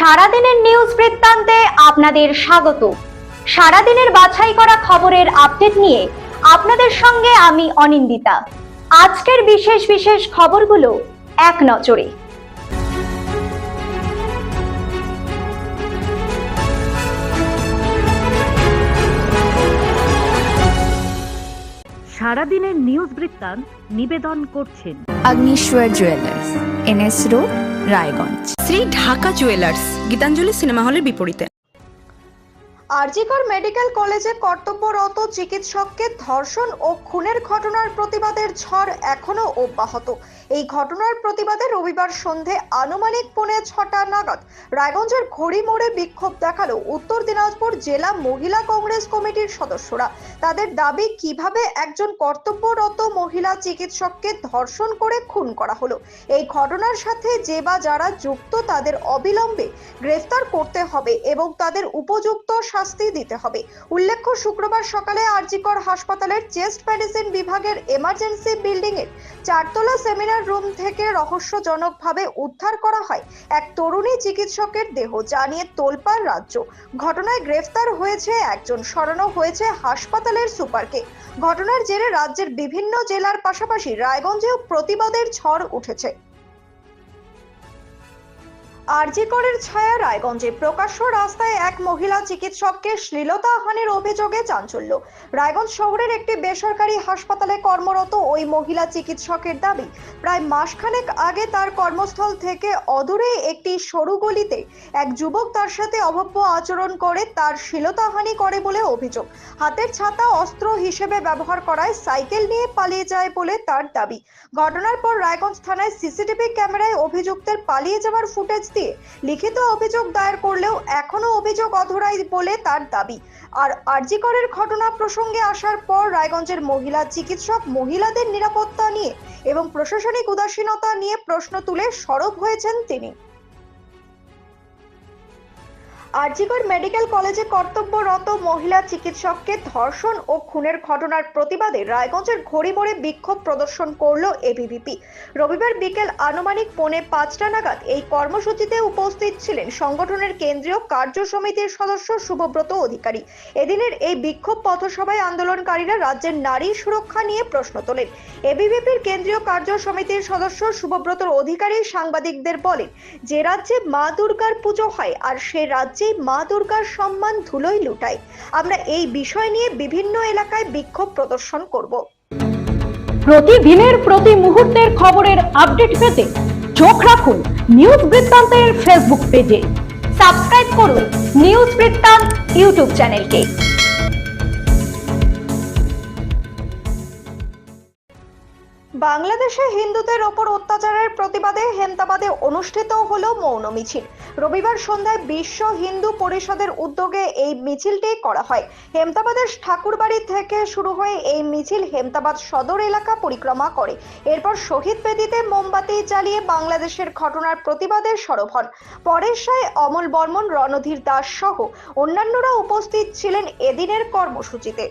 সারাদিনের নিউজ বৃত্তান্তে আপনাদের স্বাগত। সারাদিনের বাছাই করা খবরের আপডেট নিয়ে আপনাদের সঙ্গে আমি অনিন্দিতা। আজকের বিশেষ বিশেষ খবরগুলো এক নজরে। সারাদিনের নিউজ বৃত্তান্ত নিবেদন করছেন। Agnishwar jewellers NS road Raiganj. Shri Dhaka jewellers Gitanjali cinema হলের বিপরীতে। আরজিকর মেডিকেল কলেজে কর্তব্যরত চিকিৎসককে ধর্ষণ ও খুনের ঘটনার প্রতিবাদের ঝড় এখনও অব্যাহত। এই ঘটনার প্রতিবাদে রবিবার সন্ধে আনুমানিক পৌনে ছটা নাগাদ রায়গঞ্জের ঘড়ি মোড়ে বিক্ষোভ দেখাল উত্তর দিনাজপুর জেলা মহিলা কংগ্রেস কমিটির সদস্যরা। তাদের দাবি, কীভাবে একজন কর্তব্যরত মহিলা চিকিৎসককে ধর্ষণ করে খুন করা হলো। এই ঘটনার সাথে যে বা যারা যুক্ত, তাদের অবিলম্বে গ্রেফতার করতে হবে এবং তাদের উপযুক্ত শাস্তি দিতে হবে। উল্লেখ্য, শুক্রবার সকালে আরজিকর হাসপাতালের চেস্ট মেডিসিন বিভাগের এমার্জেন্সি বিল্ডিং এর চারতলা সেমিনার রুম থেকে রহস্যজনকভাবে উদ্ধার করা হয় এক তরুণী চিকিৎসকের দেহ, যা নিয়ে তোলপাড় রাজ্য। ঘটনায় গ্রেফতার হয়েছে একজন সরানো হয়েছে হাসপাতালের সুপারকে। ঘটনার জেরে রাজ্যের বিভিন্ন জেলার পাশাপাশি রায়গঞ্জেও প্রতিবাদের ঝড় উঠেছে। আরজিকরের ছায়া রায়গঞ্জে প্রকাশ্য রাস্তায় এক মহিলা চিকিৎসককে শ্লীলতাহানির অভিযোগে চাঞ্চল্য। রায়গঞ্জ শহরের একটি বেসরকারি হাসপাতালে কর্মরত ওই মহিলা চিকিৎসকের দাবি, প্রায় মাসখানেক আগে তার কর্মস্থল থেকে অদূরে একটি সরু গলিতে এক যুবক তার সাথে অভব্য আচরণ করে তার শ্লীলতাহানি করে বলে অভিযোগ। হাতের ছাতা অস্ত্র হিসেবে ব্যবহার করায় সাইকেল নিয়ে পালিয়ে যায় বলে তার দাবি। ঘটনার পর রায়গঞ্জ থানায় সিসিটিভি ক্যামেরায় অভিযুক্তের পালিয়ে যাওয়ার ফুটেজ দিয়ে লিখিত অভিযোগ দায়ের করলেও এখনও অভিযোগ অধরাই বলে তার দাবি। আর আরজিকরের ঘটনা প্রসঙ্গে আসার পর রায়গঞ্জের মহিলা চিকিৎসক মহিলাদের নিরাপত্তা নিয়ে এবং প্রশাসনিক উদাসীনতা নিয়ে প্রশ্ন তুলে সরব হয়েছেন তিনি। আরজিকর মেডিকেল কলেজে কর্তব্যরত মহিলা চিকিৎসককে ধর্ষণ ও খুনের ঘটনার প্রতিবাদে রায়গঞ্জের ঘড়িমোড়ে বিক্ষোভ প্রদর্শন করল এবিভিপি রবিবার বিকেল আনুমানিক পৌনে পাঁচটা নাগাদ এই কর্মসূচিতে উপস্থিত ছিলেন সংগঠনের কেন্দ্রীয় কার্য সমিতির সদস্য শুভব্রত অধিকারী। এদিনের এই বিক্ষোভ পথসভায় আন্দোলনকারীরা রাজ্যের নারী সুরক্ষা নিয়ে প্রশ্ন তোলেন। এবিভিপির কেন্দ্রীয় কার্য সমিতির সদস্য শুভব্রত অধিকারী সাংবাদিকদের বলেন, যে রাজ্যে মা দুর্গার পুজো হয় আর সে রাজ্যেই মা দুর্গার সম্মান ধুলোই লুটায় আমরা এই বিষয় নিয়ে বিভিন্ন এলাকায় বিক্ষোভ প্রদর্শন করব। প্রতিদিনের প্রতি মুহূর্তের খবরের আপডেট পেতে চোখ রাখুন নিউজ বৃত্তান্তের ফেসবুক পেজে। সাবস্ক্রাইব করুন নিউজ বৃত্তান্ত ইউটিউব চ্যানেলকে। বাংলাদেশে হিন্দুদের ওপর অত্যাচারের প্রতিবাদে হেমতাবাদে অনুষ্ঠিত হলো মৌন মিছিল। রবিবার সন্ধ্যায় বিশ্ব হিন্দু পরিষদের উদ্যোগে এই মিছিলটি করা হয়। হেমতাবাদের ঠাকুরবাড়ি থেকে শুরু হয়ে এই মিছিল হেমতাবাদ সদর এলাকা পরিক্রমা করে। এরপর শহীদ বেদিতে মোমবাতি জ্বালিয়ে বাংলাদেশের ঘটনার প্রতিবাদে সরব হন। পরেশ অমল বর্মন, রণধীর দাস সহ অন্যান্যরা উপস্থিত ছিলেন এদিনের কর্মসূচিতে।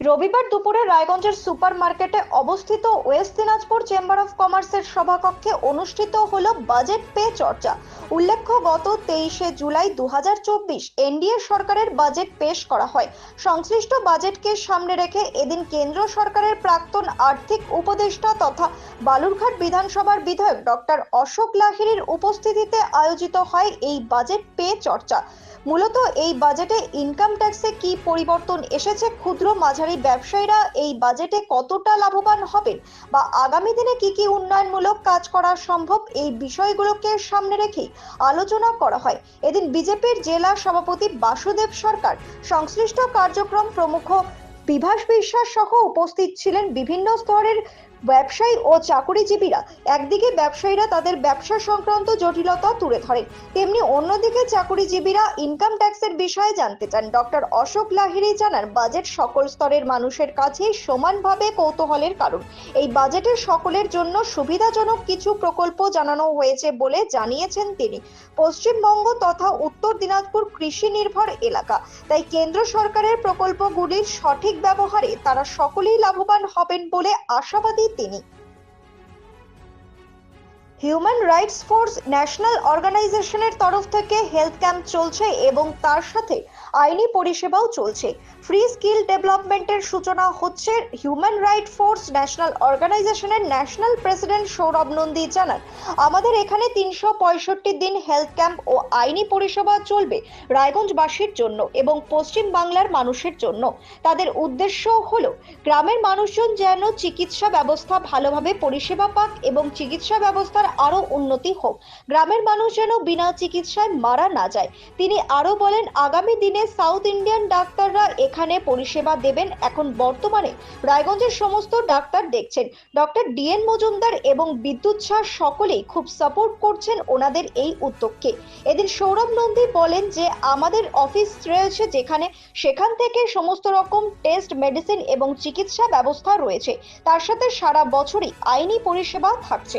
রবিবার দুপুরে রায়গঞ্জের সুপার মার্কেটে অবস্থিত ওয়েস্ট দিনাজপুর চেম্বার অফ কমার্সের সভাকক্ষে অনুষ্ঠিত হল বাজেট পে চর্চা। উল্লেখ্য, গত তেইশে জুলাই দু হাজার চব্বিশ এনডিএ সরকারের বাজেট পেশ করা হয়। সংশ্লিষ্ট বাজেটকে সামনে রেখে এদিন কেন্দ্র সরকারের প্রাক্তন আর্থিক উপদেষ্টা তথা বালুরঘাট বিধানসভার বিধায়ক ডক্টর অশোক লাহিড়ির উপস্থিতিতে আয়োজিত হয় এই বাজেট পে চর্চা। মূলত এই বাজেটে ইনকাম ট্যাক্সে কি পরিবর্তন এসেছে ক্ষুদ্র মাঝারি ব্যবসায়ীরা এই বাজেটে কতটা লাভবান হবেন বা আগামী দিনে কি কি উন্নয়নমূলক কাজ করা সম্ভব এই বিষয়গুলোকে সামনে রেখে আলোচনা করা হয়। এদিন বিজেপির জেলা সভাপতি বাসুদেব সরকার, সংশ্লিষ্ট কার্যক্রম প্রমুখ বিভাস বিশ্বাস সহ উপস্থিত ছিলেন বিভিন্ন স্তরের ব্যবসায়ী ও চাকুরিজীবীরা একদিকে ব্যবসায়ীরা তাদের ব্যবসা সংক্রান্ত জটিলতা তুলে ধরেন, তেমনি অন্যদিকে চাকুরিজীবীরা ইনকাম ট্যাক্সের বিষয়ে জানতে চান। ডক্টর অশোক লাহিড়ী জানান, বাজেট সকল স্তরের মানুষের কাছেই সমানভাবে কৌতূহলের কারণ। এই বাজেটে সকলের জন্য সুবিধাজনক কিছু প্রকল্প জানানো হয়েছে বলে জানিয়েছেন তিনি। পশ্চিমবঙ্গ তথা উত্তর দিনাজপুর কৃষি নির্ভর এলাকা, তাই কেন্দ্র সরকারের প্রকল্পগুলির সঠিক ব্যবহারে তারা সকলেই লাভবান হবেন বলে আশাবাদী তিনি হিউম্যান রাইটস ফোর্স ন্যাশনাল অর্গানাইজেশনের তরফ থেকে হেলথ ক্যাম্প চলছে এবং তার সাথে আইনি পরিষেবাও চলছে। ফ্রি স্কিল ডেভেলপমেন্টের সূচনা হচ্ছে হিউম্যান রাইট ফোর্স ন্যাশনাল অর্গানাইজেশনের ন্যাশনাল প্রেসিডেন্ট সৌরভ নন্দী জানান, আমাদের এখানে তিনশো পঁয়ষট্টি দিন হেলথ ক্যাম্প ও আইনি পরিষেবা চলবে রায়গঞ্জবাসীর জন্য এবং পশ্চিম বাংলার মানুষের জন্য। তাদের উদ্দেশ্য হলো গ্রামের মানুষজন যেন চিকিৎসা ব্যবস্থা ভালোভাবে পরিষেবা পাক এবং চিকিৎসা ব্যবস্থার আরও উন্নতি হোক। গ্রামের মানুষ যেন বিনা চিকিৎসায় মারা না যায়। তিনি আরও বলেন, আগামী দিনে সাউথ ইন্ডিয়ান ডাক্তাররা এখানে পরিষেবা দেবেন। এখন বর্তমানে রায়গঞ্জের সমস্ত ডাক্তার দেখছেন। ডক্টর ডিএন মজুমদার এবং বিদ্যুৎ শাহ সকলেই খুব সাপোর্ট করছেন ওনাদের এই উদ্যোগকে। এদিন সৌরভ নন্দী বলেন যে, আমাদের অফিস রয়েছে যেখানে সেখান থেকে সমস্ত রকম টেস্ট, মেডিসিন এবং চিকিৎসা ব্যবস্থা রয়েছে। তার সাথে সারা বছরই আইনি পরিষেবা থাকছে।